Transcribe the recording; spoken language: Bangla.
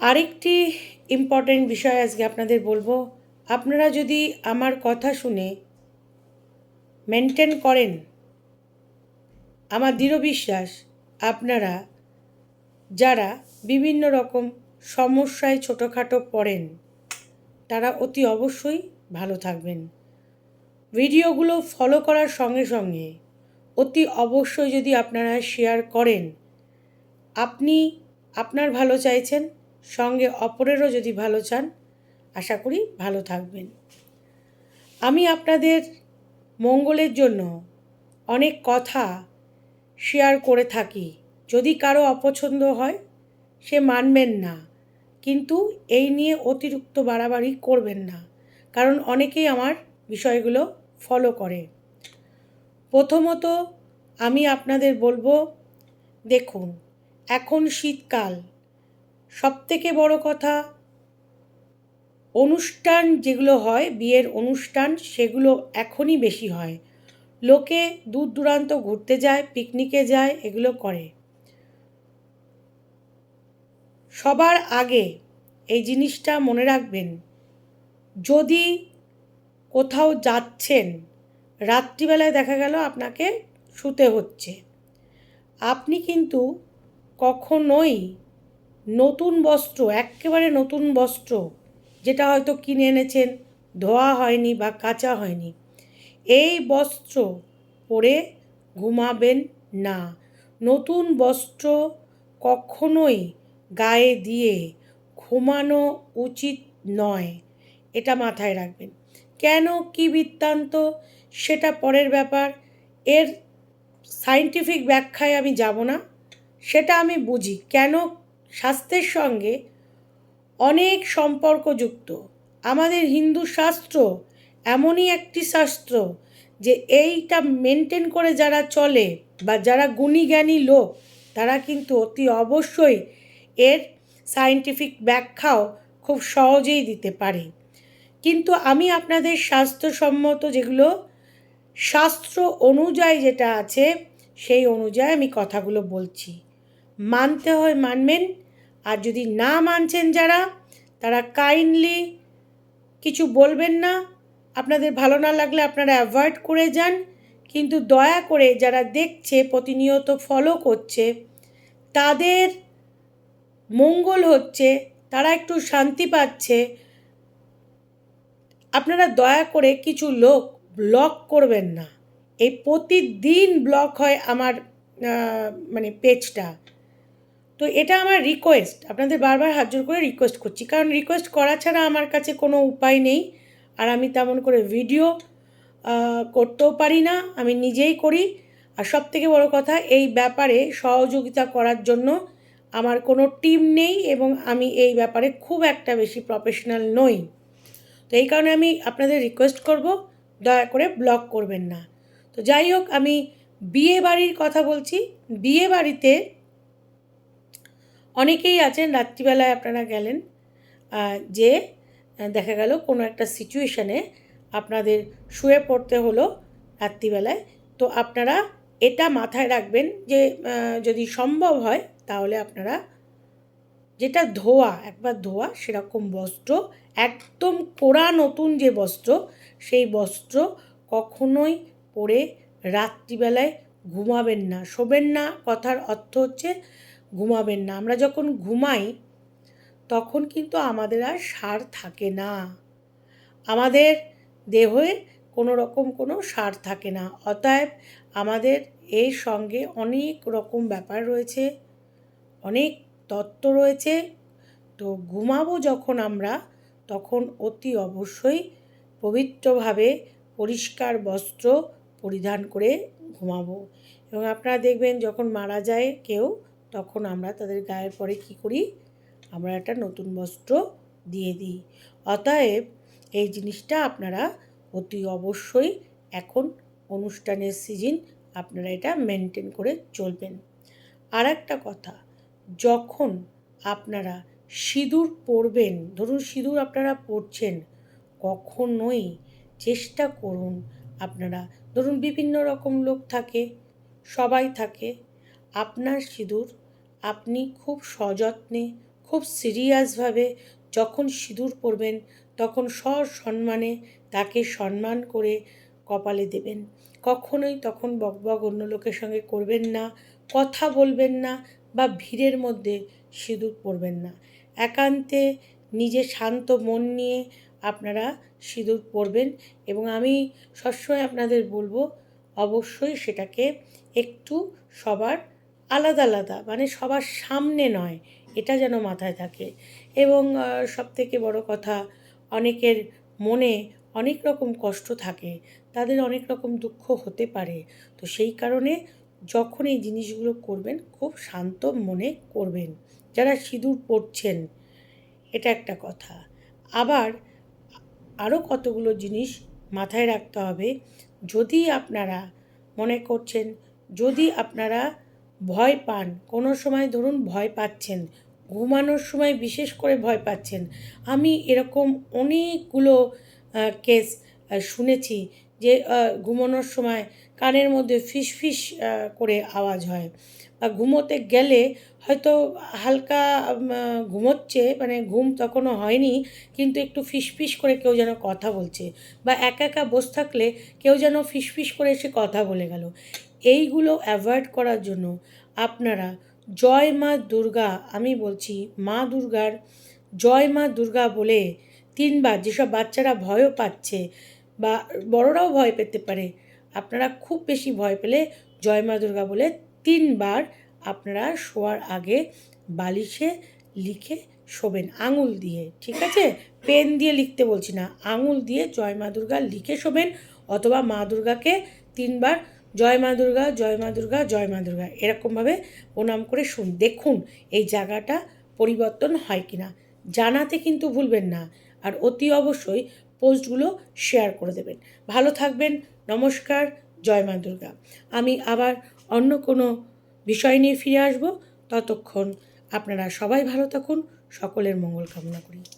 আরেকটি ইম্পর্টেন্ট বিষয় আজকে আপনাদের বলব। আপনারা যদি আমার কথা শুনে মেনটেন করেন, আমার দৃঢ় বিশ্বাস, আপনারা যারা বিভিন্ন রকম সমস্যায় ছোটোখাটো পড়েন, তারা অতি অবশ্যই ভালো থাকবেন। ভিডিওগুলো ফলো করার সঙ্গে সঙ্গে অতি অবশ্যই যদি আপনারা শেয়ার করেন, আপনি আপনার ভালো চাইছেন সঙ্গে অপরেরও যদি ভালো চান, আশা করি ভালো থাকবেন। আমি আপনাদের মঙ্গলের জন্য অনেক কথা শেয়ার করে থাকি। যদি কারও অপছন্দ হয়, সে মানবেন না। কিন্তু এই নিয়ে অতিরিক্ত বাড়াবাড়ি করবেন না। কারণ অনেকেই আমার বিষয়গুলো ফলো করে। প্রথমত আমি আপনাদের বলব, দেখুন, এখন শীতকাল। সবথেকে বড় কথা, অনুষ্ঠান যেগুলো হয়, বিয়ের অনুষ্ঠান সেগুলো এখনই বেশি হয়। লোকে দূর দূরান্ত ঘুরতে যায়, পিকনিকে যায়, এগুলো করে। সবার আগে এই জিনিসটা মনে রাখবেন, যদি কোথাও যাচ্ছেন, রাত্রিবেলায় দেখা গেল আপনাকে শুতে হচ্ছে। আপনি কিন্তু কখনোই নতুন বস্ত্র, একেবারে নতুন বস্ত্র, যেটা হয়তো কিনে এনেছেন, ধোয়া হয়নি বা কাচা হয়নি। এই বস্ত্র পরে ঘুমাবেন না। নতুন বস্ত্র কখনোই গায়ে দিয়ে ঘুমানো উচিত নয়। এটা মাথায় রাখবেন। কেন কি বৃত্তান্ত? সেটা পরের ব্যাপার। এর সাইন্টিফিক ব্যাখ্যায় আমি যাব না। সেটা আমি বুঝি। কেন স্বাস্থ্যের সঙ্গে অনেক সম্পর্কযুক্ত। আমাদের হিন্দু শাস্ত্র এমনই একটি শাস্ত্র যে এইটা মেনটেন করে যারা চলে বা যারা গুণী জ্ঞানী লোক, তারা কিন্তু অতি অবশ্যই এর সায়েন্টিফিক ব্যাখ্যাও খুব সহজেই দিতে পারে। কিন্তু আমি আপনাদের স্বাস্থ্যসম্মত যেগুলো শাস্ত্র অনুযায়ী যেটা আছে, সেই অনুযায়ী আমি কথাগুলো বলছি। মানতে হয়, মানবেন আর যদি না মানছেন যারা, তারা কাইন্ডলি কিছু বলবেন না। আপনাদের ভালো না লাগলে আপনারা অ্যাভয়েড করে যান। কিন্তু দয়া করে যারা দেখছে, প্রতিনিয়ত ফলো করছে, তাদের মঙ্গল হচ্ছে, তারা একটু শান্তি পাচ্ছে। আপনারা দয়া করে কিছু লোক ব্লক করবেন না। এই প্রতিদিন ব্লক হয় আমার মানে পেজটা তো এটা আমার রিকোয়েস্ট আপনাদের বারবার হাত জোর করে রিকোয়েস্ট করছি। কারণ রিকোয়েস্ট করা ছাড়া আমার কাছে কোনো উপায় নেই, আর আমি তেমন করে ভিডিও করতেও পারি না, আমি নিজেই করি। আর সব থেকে বড় কথা, এই ব্যাপারে সহযোগিতা করার জন্য আমার কোনো টিম নেই এবং আমি এই ব্যাপারে খুব একটা বেশি প্রফেশনাল নই। তো এই কারণে আমি আপনাদের রিকোয়েস্ট করব, দয়া করে ব্লক করবেন না। তো যাই হোক, আমি বিয়ে বাড়ির কথা বলছি। বিয়ে বাড়িতে অনেকেই আছেন, রাত্রিবেলায় আপনারা গেলেন যে দেখা গেল কোনো একটা সিচুয়েশানে আপনাদের শুয়ে পড়তে হলো রাত্রিবেলায়। তো আপনারা এটা মাথায় রাখবেন যে যদি সম্ভব হয় তাহলে আপনারা যেটা ধোয়া, একবার ধোয়া, সেরকম বস্ত্র, একদম কোরা নতুন যে বস্ত্র, সেই বস্ত্র কখনোই পরে রাত্রিবেলায় ঘুমাবেন না। শোবেন না, কথার অর্থ হচ্ছে ঘুমাবেন না। আমরা যখন ঘুমাই, তখন কিন্তু আমাদের আর সার থাকে না। আমাদের দেহে কোনো রকম কোনো সার থাকে না। অতএব আমাদের এর সঙ্গে অনেক রকম ব্যাপার রয়েছে, অনেক তত্ত্ব রয়েছে। তো ঘুমাবো যখন আমরা, তখন অতি অবশ্যই পবিত্রভাবে পরিষ্কার বস্ত্র পরিধান করে ঘুমাবো। এবং আপনারা দেখবেন যখন মারা যায় কেউ তখন আমরা তাদের গায়ের পরে কী করি? আমরা একটা নতুন বস্ত্র দিয়ে দিই। অতএব এই জিনিসটা আপনারা অতি অবশ্যই এখন অনুষ্ঠানের সিজন আপনারা এটা মেনটেন করে চলবেন। আর একটা কথা, যখন আপনারা সিঁদুর পরবেন, ধরুন সিঁদুর আপনারা পরছেন, কখনোই চেষ্টা করুন আপনারা, ধরুন বিভিন্ন রকম লোক থাকে, সবাই থাকে, আপনার সিঁদুর আপনি খুব সযত্নে, খুব সিরিয়াসভাবে যখন সিঁদুর পরবেন, তখন সসম্মানে তাকে সম্মান করে কপালে দেবেন। কখনোই তখন বকবক অন্য লোকের সঙ্গে করবেন না, কথা বলবেন না বা ভিড়ের মধ্যে সিঁদুর পরবেন না। একান্তে নিজে শান্ত মন নিয়ে আপনারা সিঁদুর পরবেন এবং আমি সবসময় আপনাদের বলব, অবশ্যই সেটাকে একটু সবার আলাদা আলাদা মানে সবার সামনে নয়, এটা যেন মাথায় থাকে। এবং সব থেকে বড় কথা, অনেকের মনে অনেক রকম কষ্ট থাকে, তাদের অনেক রকম দুঃখ হতে পারে। তো সেই কারণে যখন এই জিনিসগুলো করবেন, খুব শান্ত মনে করবেন। যারা সিঁদুর পড়ছেন, এটা একটা কথা। আবার আরও কতগুলো জিনিস মাথায় রাখতে হবে, যদি আপনারা মনে করছেন, যদি আপনারা ভয় পান। কোনো সময় ধরুন ভয় পাচ্ছেন। ঘুমানোর সময় বিশেষ করে ভয় পাচ্ছেন। আমি এরকম অনেকগুলো কেস শুনেছি যে ঘুমানোর সময় কানের মধ্যে ফিস ফিস করে আওয়াজ হয় বা ঘুমোতে গেলে হয়তো হালকা ঘুমোচ্ছে মানে ঘুম তখনও হয়নি, কিন্তু একটু ফিসফিস করে কেউ যেন কথা বলছে বা একা একা বসে থাকলে কেউ যেন ফিসফিস করে এসে কথা বলে গেল। এইগুলো অ্যাভয়েড করার জন্য আপনারা জয় মা দুর্গা, আমি বলছি মা দুর্গার জয় মা দুর্গা বলে তিনবার যেসব বাচ্চারা ভয়ও পাচ্ছে বা বড়রাও ভয় পেতে পারে, আপনারা খুব বেশি ভয় পেলে জয় মা দুর্গা বলে তিনবার আপনারা শোয়ার আগে বালিশে লিখে শোবেন, আঙুল দিয়ে, ঠিক আছে? পেন দিয়ে লিখতে বলছি না, আঙুল দিয়ে জয় মা দুর্গা লিখে শোবেন অথবা মা দুর্গাকে তিনবার জয় মা দুর্গা, জয় মা দুর্গা, জয় মা দুর্গা। এরকমভাবে প্রণাম করে শুন দেখুন এই জায়গাটা পরিবর্তন হয় কি না জানাতে কিন্তু ভুলবেন না। আর অতি অবশ্যই পোস্টগুলো শেয়ার করে দেবেন। ভালো থাকবেন। নমস্কার। জয় মা দুর্গা। আমি আবার অন্য কোনো বিষয় নিয়ে ফিরে আসব। ততক্ষণ আপনারা সবাই ভালো থাকুন। সকলের মঙ্গল কামনা করি।